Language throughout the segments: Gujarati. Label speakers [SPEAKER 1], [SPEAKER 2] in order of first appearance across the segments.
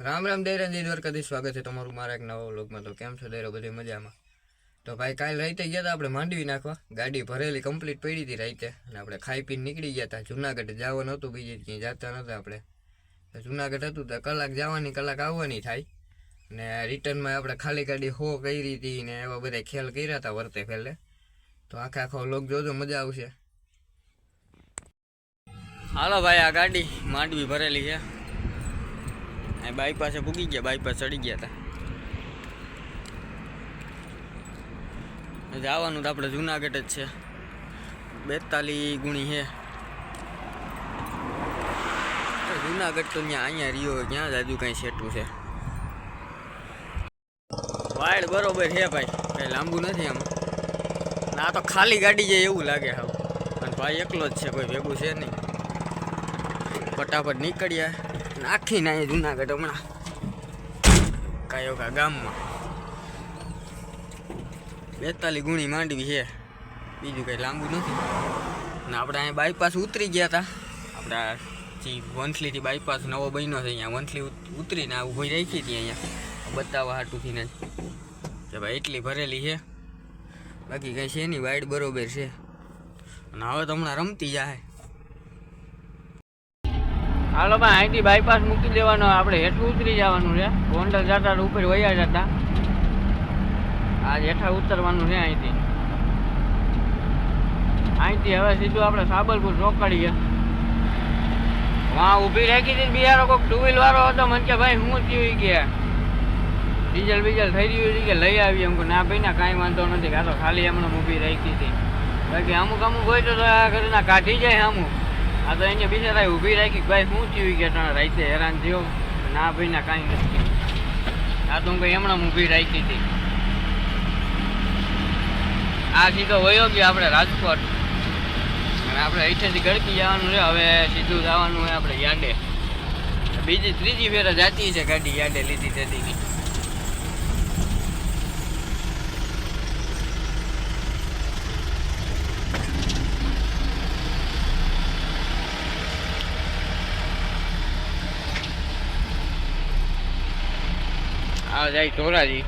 [SPEAKER 1] રામ રામ દૈરાજી દ્વારકાથી સ્વાગત છે તમારું મારા એક નવા વ્લોગમાં. તો કેમ છો? દૈરો બધી મજામાં? તો ભાઈ, કાલ રાતે ગયા હતા આપણે માંડવી નાખવા. ગાડી ભરેલી કમ્પ્લીટ પડી હતી રાતે. અને આપણે ખાઈ પીને નીકળી ગયા હતા જુનાગઢ જવાનું હતું બીજે ક્યાંય જતા નહોતા આપણે. જુનાગઢ હતું તો કલાક જવાની, કલાક આવવાની થાય. ને રિટર્નમાં આપણે ખાલી ગાડી હો કરી હતી ને એવા બધા ખેલ કર્યા હતા વર્તે પહેલે. તો આખા આખો લોક જોજો, મજા આવશે. હાલો ભાઈ, આ ગાડી માંડવી ભરેલી છે. આ પાસે પૂગી ગયા બાયપાસ ચડી ગયા હતા જવાનું તો આપણે જુનાગઢ જ છે. બેતાલી ગુણી છે. જુનાગઢ તો ત્યાં અહીંયા રહ્યો ક્યાં જાજુ કાંઈ સેટું છે. વાયડ બરોબર છે ભાઈ, કઈ લાંબુ નથી આમ. ના તો ખાલી ગાડી જાય એવું લાગે હા અને ભાઈ એકલો જ છે, કોઈ ભેગું છે નહીં. ફટાફટ નીકળ્યા. નાખીને અહીંયા જુનાગઢ હમણાં. કાયો ગામમાં. બેતાલીસ ગુણી માંડવી છે. બીજું કંઈ લાંબુ નથી. ને આપણે અહીંયા બાયપાસ ઉતરી ગયા હતા આપણા જે વંથલીથી બાયપાસ નવો બન્યો છે, અહીંયા વંથલી ઉતરીને આવું ઊભી રાખી હતી અહીંયા. બતાવવા હાટુથી ને કે ભાઈ એટલી ભરેલી છે. બાકી કંઈ છે નહીં, વાઈડ બરોબર છે. અને હવે તો હમણાં રમતી જાય હાલો ભાઈ અહીંથી બાયપાસ મૂકી દેવાનો આપણે હેઠું ઉતરી જવાનું છે. ગોંડલ જતા ઉપર વયા જતા. આજ હેઠા ઉતરવાનું છે અહીંથી. અહીંથી હવે સીધું આપણે સાબરપુર રોકડીએ. વાં ઊભી રાખી હતી બિહારો કોઈક ટુ વ્હીલ વાળો હતો. મને કે ભાઈ હું થયું કે? ડીઝલ બીઝલ થઈ રહ્યું છે કે લઈ આવીએ? એમ કહું, ના ભાઈ ના કાંઈ વાંધો નથી. કાં તો ખાલી એમણે ઊભી રાખી હતી. બાકી અમુક અમુક હોય તો આ ઘરના કાઢી જાય અમુક આ તો અહીંયા બિચારા ઊભી રાખી ભાઈ શું થયું કે તને રાતે હેરાન થયો? ના ભાઈ, ના કાંઈ નથી. આ તો હું કઈ હમણાં ઊભી રાખી હતી. આ સીધો વયો ગયો આપણે રાજકોટ. અને આપણે અહીંથી ગળકી જવાનું છે, હવે સીધું જવાનું હોય આપણે યાડે બીજી ત્રીજી ફેર જાતી છે ગાડી યાડે લીધી તેદીની આ જાય ધોરાજી.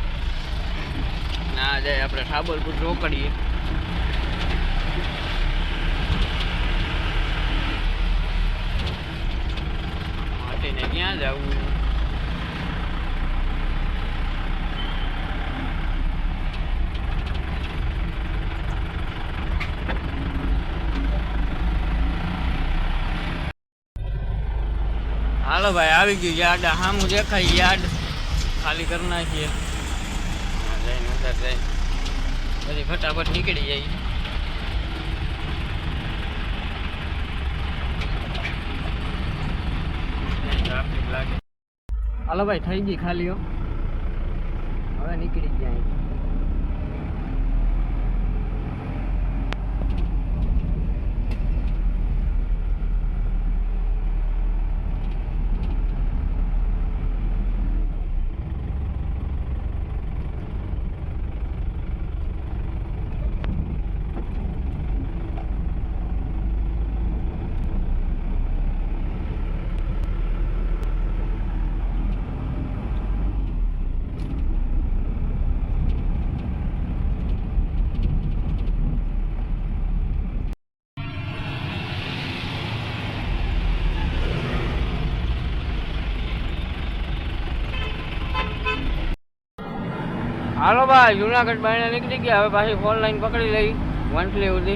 [SPEAKER 1] ના જાય, આપણે સાબરપુર રોકડીએ. ક્યાં જવું? હાલો ભાઈ, આવી ગયું યાદ સામું દેખાય યાદ. ખાલી કરી નાખીએ. જઈને અંદર જઈ પછી ફટાફટ નીકળી જાય હાલો ભાઈ થઈ ગઈ ખાલીઓ હવે નીકળી ગયા હાલો ભાઈ જુનાગઢ બાયણે નીકળી ગયા હવે પાછી ફોન લાઈન પકડી લઈ વંથલી સુધી.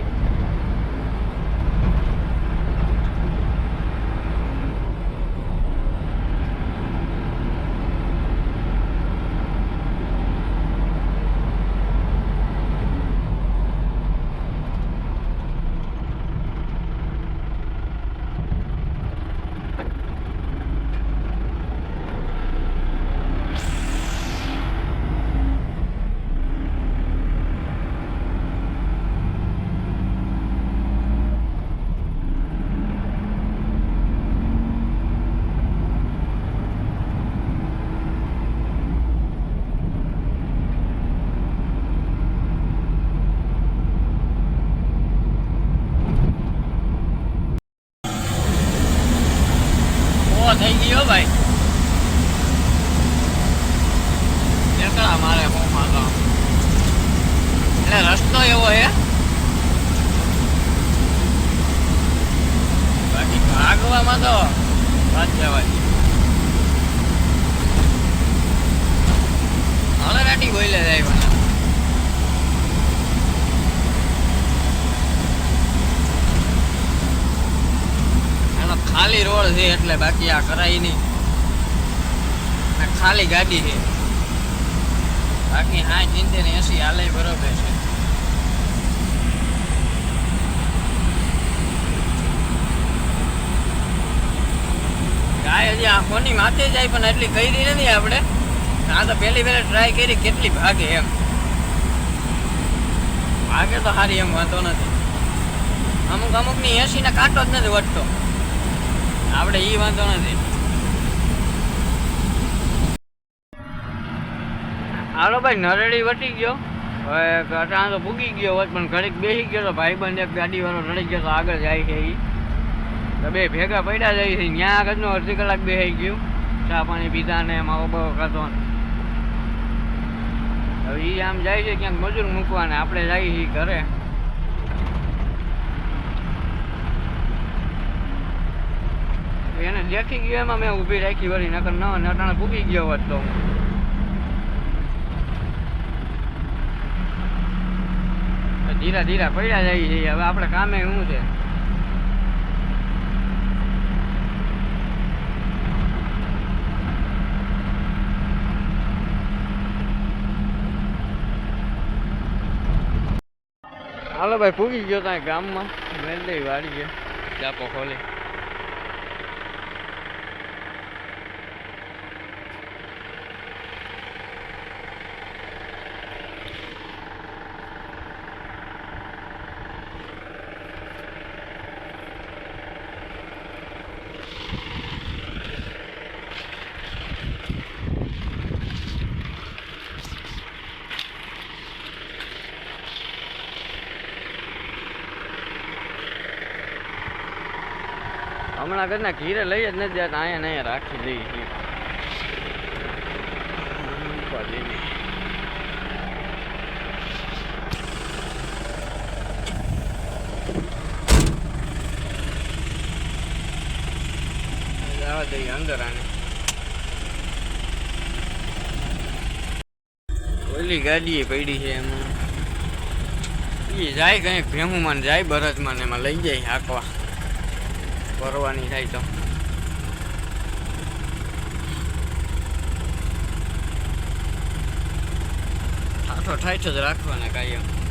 [SPEAKER 1] ભાગવામાં તો વાત જવાની હળરાટી બોલે જાય મને એનો ખાલી રોડ છે એટલે બાકી આ કરાય નહીં. ખાલી ગાડી છે. બાકી હા ચિંતે ને એસી હાલે બરોબર છે. ગાય હજી માથે જાય, પણ એટલી કરી નથી આપણે. આ તો પહેલી પહેલા ટ્રાય કરી, કેટલી ભાગે એમ. ભાગે તો સારી એમ, વાંધો નથી. અમુક અમુકની એસી ને કાંટો જ નથી વટતો આપણે ઈ વાંધો નથી. હાલો ભાઈ, નરેડી વટી ગયો. હવે અટાણ તો ભૂગી ગયો હોત, પણ ઘડીક બેસી ગયો તો ભાઈબંધ એક ગાડી વાળો રડી ગયો તો આગળ જાય છે તો બે ભેગા પડ્યા જાય છે ત્યાં આગળનો અડધી કલાક બેસી ગયું. ચા પાણી પીધા ને એમાં ઊભો ખાતો ને. હવે એ આમ જાય છે, ક્યાંક મજૂર મૂકવા ને આપણે જઈએ છીએ ઘરે. એને દેખી ગયો એમાં મેં ઊભી રાખી વળી, નકર ન, નટાણે ભૂગી ગયો હોત તો. ધીરા ધીરા પડ્યા જાય છે, હવે આપણે કામે શું છે હાલો ભાઈ પૂગી ગયો ત્યાં ગામમાં. મેલડી વાળી ગયો ચાપો ખોલી હમણાં ના ઘીરે લઈ જ નથી જતા અહીંયા અહીંયા રાખી દઈએ. જવા દઈએ અંદર આને. ઓલી ગાડી પડી છે એમાં. એ જાય કંઈક ભેમુમાં ને જાય બરજમાં ને એમાં લઈ જાય હાંકવા. ભરવાની થાય તો. ઠાઠો ઠાઠ જ રાખવાના કાયમ.